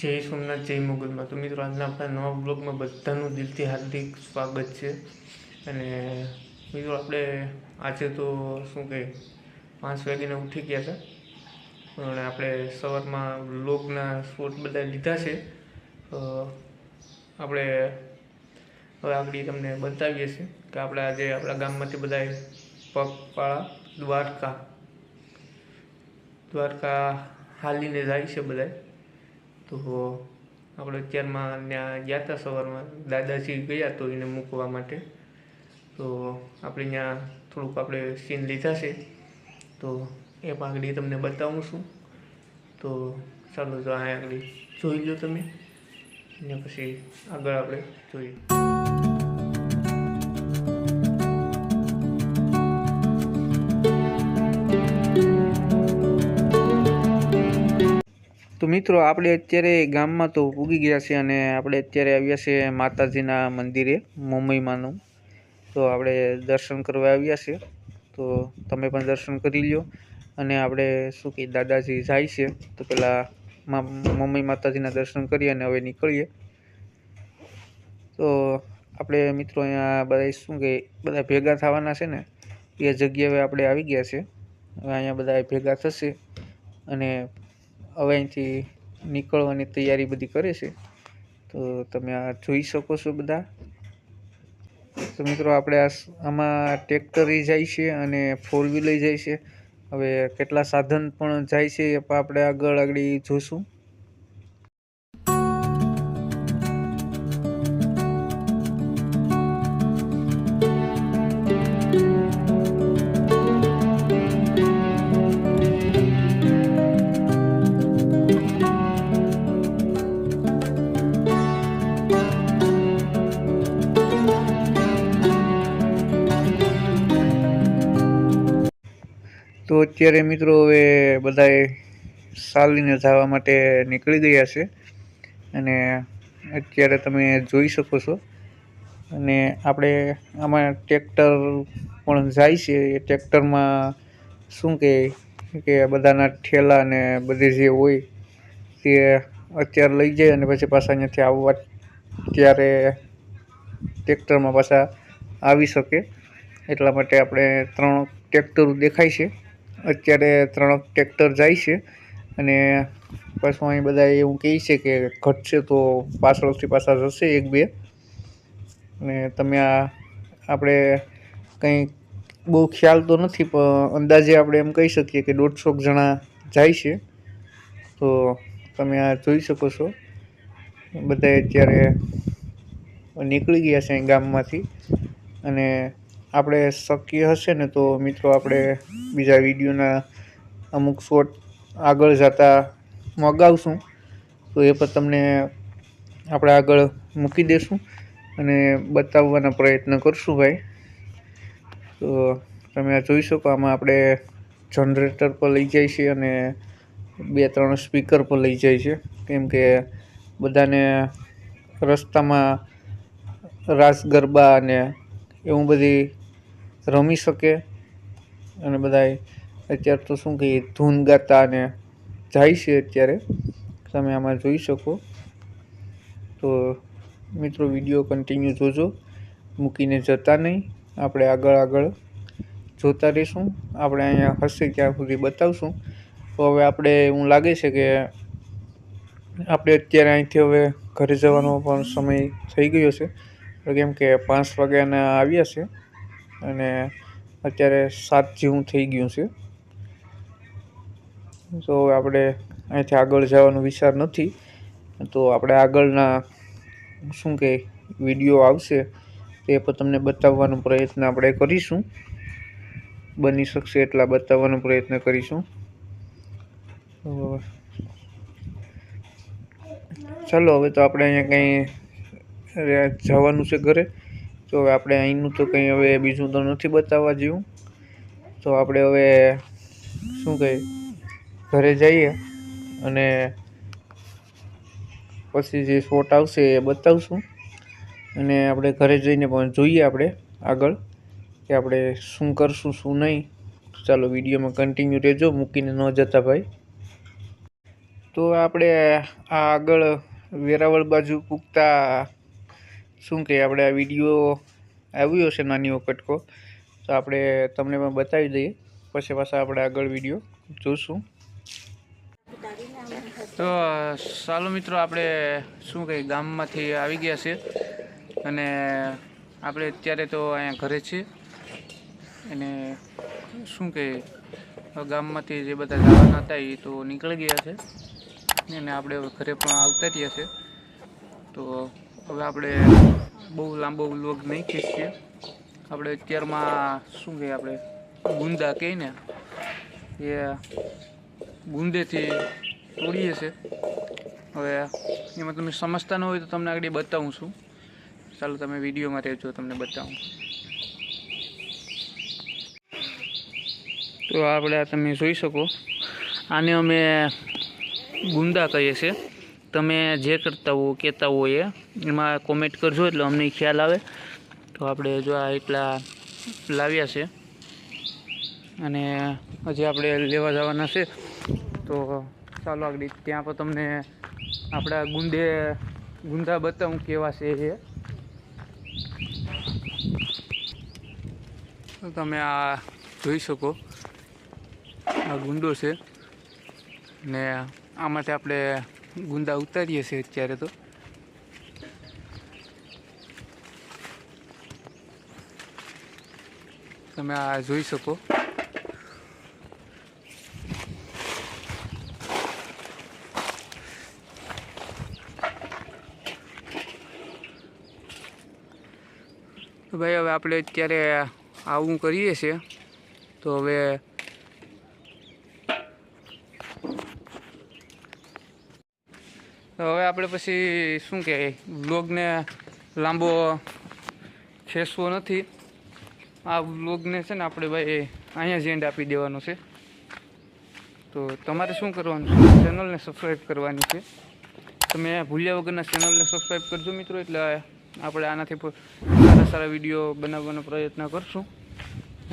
જય સોમનાથ, જય મોગલમાં તો મિત્રો, આજના આપણા નવા બ્લોગમાં બધાનું દિલથી હાર્દિક સ્વાગત છે. અને મિત્રો, આપણે આજે તો શું કહે પાંચ વાગીને ઉઠી ગયા હતા. અને આપણે સવારમાં બ્લોગના શોટ બધા લીધા છે. આપણે હવે આગળ તમને બતાવીએ છીએ કે આપણે આજે આપણા ગામમાંથી બધા પગપાળા દ્વારકા દ્વારકા હાલીને જાય છે બધાય તો આપણે અત્યારમાં ત્યાં ગયા હતા સવારમાં. દાદાજી ગયા તો એને મૂકવા માટે. તો આપણે ત્યાં થોડુંક આપણે સીન લીધા છે. તો એ આગળ તમને બતાવું છું. તો ચાલો તો આ આગળ જોઈ લો તમે. ને પછી આગળ આપણે જોઈએ. મિત્રો, આપણે અત્યારે ગામમાં તો પૂગી ગયા છે અને આપણે અત્યારે આવ્યા છે માતાજીના મંદિરે, મુંબઈમાંનું. તો આપણે દર્શન કરવા આવ્યા છે તો તમે પણ દર્શન કરી લ્યો. અને આપણે શું કહે દાદાજી જાય છે. તો પહેલાં મુંબઈ માતાજીના દર્શન કરીએ અને હવે નીકળીએ. તો આપણે મિત્રો અહીંયા બધા શું કહે બધા ભેગા થવાના છે ને, એ જગ્યાએ આપણે આવી ગયા છે અહીંયા બધા ભેગા થશે. અને હવે અહીંથી નીકળવાની તૈયારી બધી કરે છે. તો તમે આ જોઈ શકો છો બધા. તો મિત્રો આપણે આ આમાં ટ્રેક્ટર જાય છે અને ફોર વ્હીલર જાય છે. હવે કેટલા સાધન પણ જાય છે એ આપણે આગળ આગળ જોશું. અત્યારે મિત્રો હવે બધાએ સાલીને જવા માટે નીકળી ગયા છે. અને અત્યારે તમે જોઈ શકો છો. અને આપણે આમાં ટ્રેક્ટર પણ જાય છે. એ ટ્રેક્ટરમાં શું કહે કે બધાના ઠેલા ને બધી જે હોય તે અત્યારે લઈ જાય અને પછી પાછા અહીંયાથી આવવા ત્યારે ટ્રેક્ટરમાં પાછા આવી શકે. એટલા માટે આપણે ત્રણ ટ્રેક્ટરો દેખાય છે. અત્યારે ત્રણ ટ્રેક્ટર જાય છે અને પાછું અહીં બધા એવું કહે છે કે ઘટશે તો પાછળથી પાછા જશે એક બે. અને તમે આ આપણે કંઈ બહુ ખ્યાલ તો નથી, પણ અંદાજે આપણે એમ કહી શકીએ કે દોઢસો જણા જાય છે. તો તમે આ જોઈ શકો છો. બધા અત્યારે નીકળી ગયા છે ગામમાંથી અને આપણે શક્ય હશે ને તો મિત્રો આપણે બીજા વિડીયોના અમુક શોટ આગળ જતા મગાવશું. તો એ પણ તમને આપણે આગળ મૂકી દેશું અને બતાવવાના પ્રયત્ન કરશું ભાઈ. તો તમે આ જોઈ શકો, આમાં આપણે જનરેટર પર લઈ જાય છે અને બે ત્રણ સ્પીકર પર લઈ જાય છે. કેમ કે બધાને રસ્તામાં રાસ ગરબા અને એવું બધી રમી શકે. અને બધાય અત્યારે તો શું કહીએ, ધૂન ગાતા અને જાય છે અત્યારે. તમે આમાં જોઈ શકો. તો મિત્રો, વીડિયો કન્ટિન્યુ જોજો. મૂકીને જતા નહીં. આપણે આગળ આગળ જોતા રહીશું. આપણે અહીંયા હશે ત્યાં સુધી બતાવશું. તો હવે આપણે એવું લાગે છે કે આપણે અત્યારે અહીંથી હવે ઘરે જવાનો પણ સમય થઈ ગયો છે. કેમ કે પાંચ વાગ્યાના આવ્યા છે. અને અત્યારે સાત જેવું થઈ ગયું છે. તો આપણે અહીંથી આગળ જવાનો વિચાર નથી. તો આપણે આગળના શું કે વીડિયો આવશે તે પણ તમને બતાવવાનો પ્રયત્ન આપણે કરીશું. બની શકશે એટલા બતાવવાનો પ્રયત્ન કરીશું. ચાલો, હવે તો આપણે અહીંયા કંઈ જવાનું છે ઘરે. તો હવે આપણે અહીંનું તો કંઈ હવે બીજું તો નથી બતાવવા જેવું. તો આપણે હવે શું કહે ઘરે જઈએ અને પછી જે શોટ આવશે એ બતાવશું. અને આપણે ઘરે જઈને પણ જોઈએ આપણે આગળ કે આપણે શું કરશું, શું નહીં. ચાલો વિડીયોમાં કન્ટિન્યુ રહેજો, મૂકીને ન જતા ભાઈ. તો આપણે આ આગળ વેરાવળ બાજુ પૂગતા શું કહે આપણે આ વીડિયો આવ્યો હશે નાની કટકો તો આપણે તમને પણ બતાવી દઈએ. પછી પાછા આપણે આગળ વીડિયો જોઈશું તો, ચાલો મિત્રો, આપણે શું કહીએ, ગામમાંથી આવી ગયા છે અને આપણે અત્યારે તો અહીંયા ઘરે છીએ. અને શું કહે ગામમાંથી જે બધા જવાના હતા એ તો નીકળી ગયા છે. અને આપણે ઘરે પણ આવતા રહ્યા છે. તો હવે આપણે બહુ લાંબો વ્લોગ નહીં ખેંચીએ. આપણે અત્યારમાં શું કહે આપણે? ગુંદા કહે ને, એ ગુંદેથી તોડીએ છે. હવે એમાં તમે સમજતા ન હોય તો તમને આગળ બતાવું છું. ચાલો તમે વિડીયોમાં રહેજો, તમને બતાવું. તો આપણે તમે જોઈ શકો. આને અમે ગુંદા કહીએ છીએ. તમે જે કરતા હો, કહેતા હો એ, એમાં કોમેન્ટ કરજો એટલે અમને ખ્યાલ આવે. તો આપણે જો આ એટલા લાવ્યા છે. અને હજી આપણે લેવા જવાના છે. તો ચાલો આગળ ત્યાં પણ તમને આપણા ગુંદે, ગુંદા બતાવું કેવા છે એ. તમે આ જોઈ શકો, આ ગુંડો છે. ને આ માટે આપણે ગુંદા ઉતારીએ છીએ અત્યારે તો. તમે આ જોઈ શકો. ભાઈ, હવે આપણે અત્યારે આવું કરીએ છીએ. તો હવે તો હવે આપણે પછી શું કહે વ્લોગને લાંબો ખેંચવો નથી. આ વ્લોગને છે ને આપણે ભાઈ અહીંયા જ એન્ડ આપી દેવાનો છે. તો તમારે શું કરવાનું છે? ચેનલને સબસ્ક્રાઈબ કરવાની છે. તમે ભૂલ્યા વગરના ચેનલને સબસ્ક્રાઈબ કરજો મિત્રો, એટલે આપણે આનાથી સારા સારા વીડિયો બનાવવાનો પ્રયત્ન કરશું.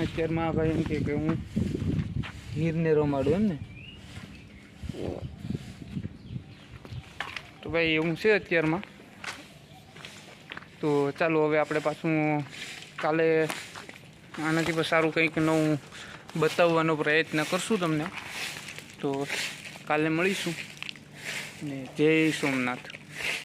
અત્યારમાં ભાઈ એમ કે હું હીરને રમાડું એમ ને? તો ભાઈ એવું છે અત્યારમાં. તો ચાલો હવે આપણે પાછું કાલે આનાથી પણ સારું કંઈક નવું બતાવવાનો પ્રયત્ન કરશું તમને. તો કાલે મળીશું. ને જય સોમનાથ.